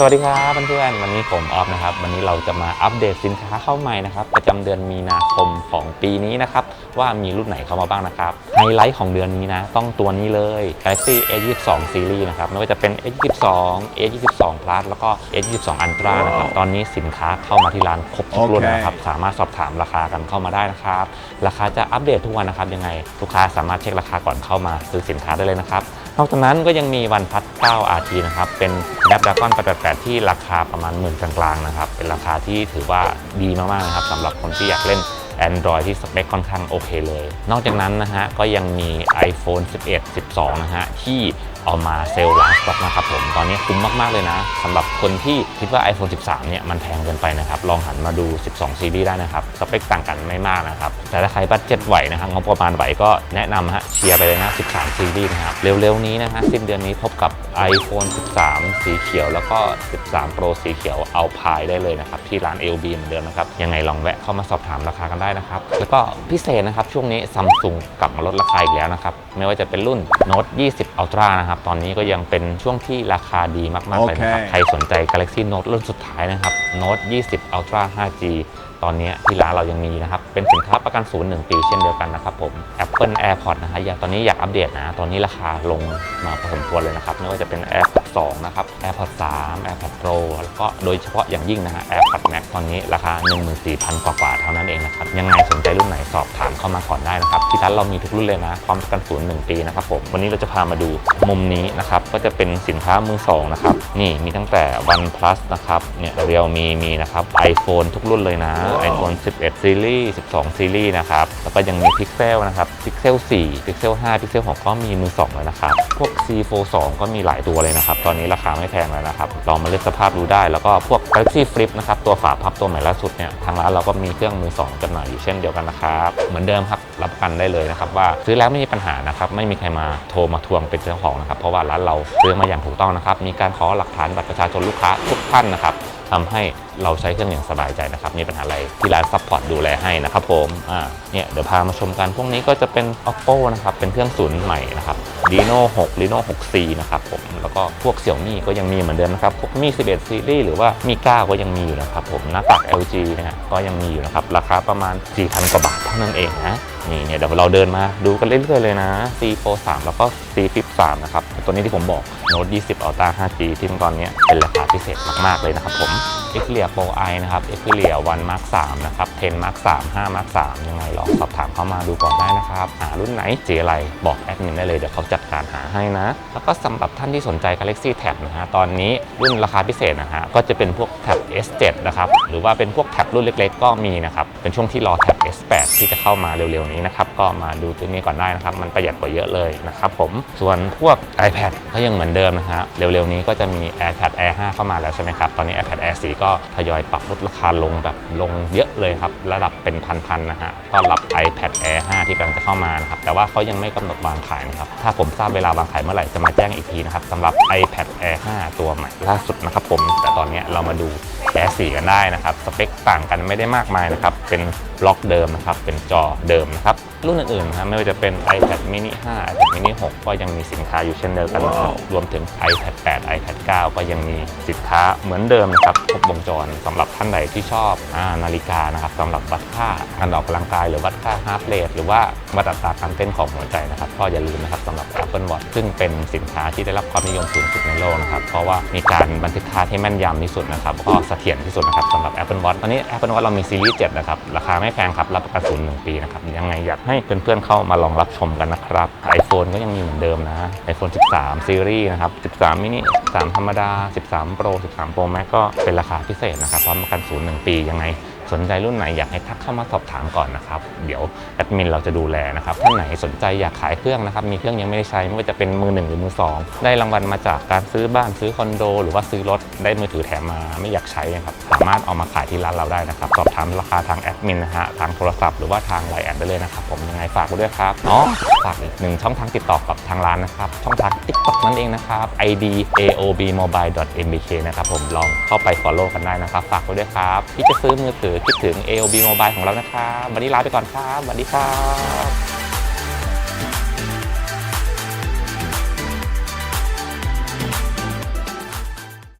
สวัสดีครับเพื่อนๆวันนี้ผมออฟนะครับ วันนี้เราจะมาอัปเดตสินค้าเข้าใหม่นะครับ ประจำเดือนมีนาคมของปีนี้นะครับ ว่ามีรุ่นไหนเข้ามาบ้างนะครับ ไฮไลท์ของเดือนนี้นะ ต้องตัวนี้เลย Galaxy A22 Series นะครับไม่ว่าจะเป็น A22 A22 Plus แล้วก็ A22 Ultra นะครับ ตอนนี้สินค้าเข้ามาที่ร้านครบทุกรุ่นนะครับ สามารถสอบถามราคากันเข้ามาได้นะครับ ราคาจะอัปเดตทุกวันนะครับยังไงลูกค้าสามารถเช็คราคาก่อนเข้ามาซื้อสินค้าได้เลยนะครับ นอกจากนั้นก็ยังมีวันพัด 9 RT นะครับ เป็นแรปดากอน888 ที่ราคาประมาณหมื่นกลางๆนะครับ เป็นราคาที่ถือว่าดีมากๆนะครับสำหรับคนที่อยากเล่น Android ที่สเปคค่อนข้างโอเคเลย นอกจากนั้นนะฮะก็ยังมี iPhone 11 12 นะฮะที่ เอามาเซลล์ล้างสต็อกนะครับผมตอนนี้คุ้มมาก ๆ เลยนะสำหรับคนที่คิดว่า iPhone 13 เนี่ย มันแพงเกินไปนะครับ ลองหันมาดู 12 ซีรีส์ได้นะครับ สเปคต่างกันไม่มากนะครับ แต่ถ้าใครบัตเจ็ตไหวนะครับงบประมาณไหวก็แนะนำฮะเชียร์ไปเลยนะ 13 ซีรีส์นะครับ เร็ว ๆ นี้นะฮะสิ้นเดือนนี้พบกับ iPhone 13 สีเขียว แล้วก็ 13 Pro สีเขียวเอาพายได้เลยนะครับที่ร้าน LB เหมือนเดิมนะครับยังไงลองแวะเข้ามาสอบถามราคากันได้นะครับแล้วก็พิเศษนะครับช่วงนี้ซัมซุงกลับมาลดราคาอีกแล้วนะครับไม่ว่าจะเป็นรุ่น Note 20 Ultra นะครับตอนนี้ก็ยังเป็นช่วงที่ราคาดีมากๆเลยนะครับโอเคใครสนใจ Galaxy Note รุ่นสุดท้ายนะครับ Note 20 Ultra 5G ต อนนี้ที่ร้านเรายังมีนะครับ เป็นสินค้าประกันศูนย์หนึ่งปีเช่นเดียวกันนะครับผม Apple AirPods นะฮะอยากตอนนี้อยากอัปเดตนะ ตอนนี้ราคาลงมาพอสมควรเลยนะครับ ไม่ว่าจะเป็น AirPods 2นะครับ AirPods 3 AirPods Pro แล้วก็โดยเฉพาะอย่างยิ่งนะฮะ AirPods Max ตอนนี้ราคา 14,000 กว่าๆเท่านั้นเองนะครับ ยังไงสนใจรุ่นไหนสอบถามเข้ามาก่อนได้นะครับ ที่ร้านเรามีทุกรุ่นเลยนะ ความประกันศูนย์หนึ่งปีนะครับผม วันนี้เราจะพามาดูมุมนี้นะครับ ก็จะเป็นสินค้ามือสองนะครับ นี่มีตั้งแต่ OnePlus นะครับ เนี่ยเรียวมีมีนะครับ iPhone ทุกรุ่นเลยนะ iPhone 11 Series 12 Series นะครับ แล้วก็ยังมี Pixel นะครับ Pixel 4 Pixel 5 Pixel 6 ก็มีมือสองแล้วนะครับ พวก C Fold 2ก็มีหลายตัวเลยนะครับ ตอนนี้ราคาไม่แพงแล้วนะครับ ลองมาเลือกสภาพดูได้ แล้วก็พวก Galaxy Flip นะครับ ตัวฝาพับตัวใหม่ล่าสุดเนี่ย ทางร้านเราก็มีเครื่องมือสองจำหน่ายอยู่เช่นเดียวกันนะครับ เหมือนเดิมครับ รับประกันได้เลยนะครับว่าซื้อแล้วไม่มีปัญหานะครับ ไม่มีใครมาโทรมาทวงเป็นเจ้าของนะครับ เพราะว่าร้านเราซื้อมาอย่างถูกต้องนะครับ มีการขอหลักฐานบัตรประชาชนลูกค้าทุกท่านนะครับทำให้ เราใช้เครื่องอย่างสบายใจนะครับ มีปัญหาอะไรที่ร้านซัพพอร์ตดูแลให้นะครับผมอ่าเนี่ยเดี๋ยวพามาชมกันพวกนี้ก็จะเป็น oppo นะครับ เป็นเครื่องศูนย์ใหม่นะครับ reno 6 reno 6c นะครับผมแล้วก็พวก xiaomi ก็ยังมีเหมือนเดิมนะครับ พวกมี11 series หรือว่ามี9ก็ยังมีอยู่นะครับผมหน้าปัก LG เนะฮะก็ยังมีอยู่นะครับ ราคาประมาณ 4,000 กว่าบาทเท่านั้นเองนะนี่เนี่ยเดี๋ยวเราเดินมาดูกันเรื่อยๆเลยนะ C Fold 3แล้วก็ C Flip 3นะครับตัวนี้ที่ผมบอก Note 20 Ultra 5G ที่ตอนนี้เป็นราคาพิเศษมากๆเลยนะครับผม Xperia Pro I นะครับ Xperia One Mark 3นะครับ10 Mark 3 5 Mark 3ยังไงลองสอบถามเข้ามาดูก่อนได้นะครับหารุ่นไหนสีอะไรบอกแอดมินได้เลยเดี๋ยวเขาจัดการหาให้นะ แล้วก็สำหรับท่านที่สนใจ Galaxy Tab นะฮะตอนนี้รุ่นราคาพิเศษนะฮะก็จะเป็นพวก Tab S7 นะครับหรือว่าเป็นพวกแท็บรุ่นเล็ก ๆ ก็มีนะครับเป็นช่วงที่รอแท็บ S8 ที่จะเข้ามาเร็วๆนี้นะครับ ก็มาดูตัวนี้ก่อนได้นะครับ มันประหยัดกว่าเยอะเลยนะครับผม ส่วนพวก iPad ก็ยังเหมือนเดิมนะฮะ เร็วๆนี้ก็จะมี iPad Air 5 เข้ามาแล้วใช่ไหมครับ ตอนนี้ iPad Air 4 ก็ทยอยปรับลดราคาลงแบบลงเยอะเลยครับ ระดับเป็นพันๆนะฮะต้อนรับ iPad Air 5 ที่กำลังจะเข้ามานะครับ แต่ว่าเขายังไม่กำหนดวางขายนะครับ ถ้าผมทราบเวลาวางขายเมื่อไหร่จะมาแจ้งอีกทีนะครับสำหรับ iPad Air 5 ตัวใหม่ล่าสุดนะครับผม แต่ตอนนี้เรามาดู Air 4กันได้นะครับ สเปคต่างกันไม่ได้มากมายนะครับ เป็นบล็อกเดิมนะครับ เป็นจอเดิมนะครับ รุ่นอื่นๆนะครับไม่ว่าจะเป็น iPad mini 5 iPad mini 6 ก็ยังมีสินค้าอยู่เช่นเดียวกันนะครับ รวมถึง iPad 8 iPad 9 ก็ยังมีสินค้าเหมือนเดิมนะครับ ครบวงจรสำหรับท่านใดที่ชอบอานาฬิกานะครับสำหรับวัดค่าการออกกำลังกายหรือวัดค่า heart rate หรือว่าวัดอัตราการเต้นของหัวใจนะครับก็อย่าลืมนะครับสำหรับ Apple Watch ซึ่งเป็นสินค้าที่ได้รับความนิยมสูงสุดในโลกนะครับเพราะว่ามีการบันทึกค่าที่แม่นยำที่สุดนะครับก็เสถียรที่สุดนะครับสำหรับ Apple Watch ตอนนี้ Apple Watch เรามีซีรีส์7นะครับ ราคาไม่แพงครับ รับประกันศูนย์หนึ่งปีนะครับ ยังไงอยากให้เพื่อนๆเข้ามาลองรับชมกันนะครับ iPhone ก็ยังมีเหมือนเดิมนะ iPhone 13 ซีรีส์นะครับ 13 mini 13 ธรรมดา 13 Pro 13 Pro Max ก็เป็นราคาพิเศษนะครับพร้อมประกันศูนย์หนึ่งปียังไง สนใจรุ่นไหนอยากให้ทักเข้ามาสอบถามก่อนนะครับ เดี๋ยวแอดมินเราจะดูแลนะครับท่านไหนสนใจอยากขายเครื่องนะครับมีเครื่องยังไม่ได้ใช้ไม่ว่าจะเป็นมือหนึ่งหรือมือสองได้รางวัลมาจากการซื้อบ้านซื้อคอนโด หรือว่าซื้อรถได้มือถือแถมมาไม่อยากใช้นะครับสามารถเอามาขายที่ร้านเราได้นะครับสอบถามราคาทางแอดมินนะฮะทางโทรศัพท์หรือว่าทางไลน์แอดได้เลยนะครับผมยังไงฝากไว้ด้วยครับอ๋อฝากอีกหนึ่งช่องทางติดต่อกับทางร้านนะครับช่องทาง TikTok นั่นเองนะครับ ID aobmobile.mbk นะครับผมลองเข้าไป follow กันได้นะครับฝากไว้ด้วยครับที่จะซื้อมือถือคิดถึง AOB Mobile ของเรานะครับ วันนี้ลาไปก่อนครับสวัสดีครับ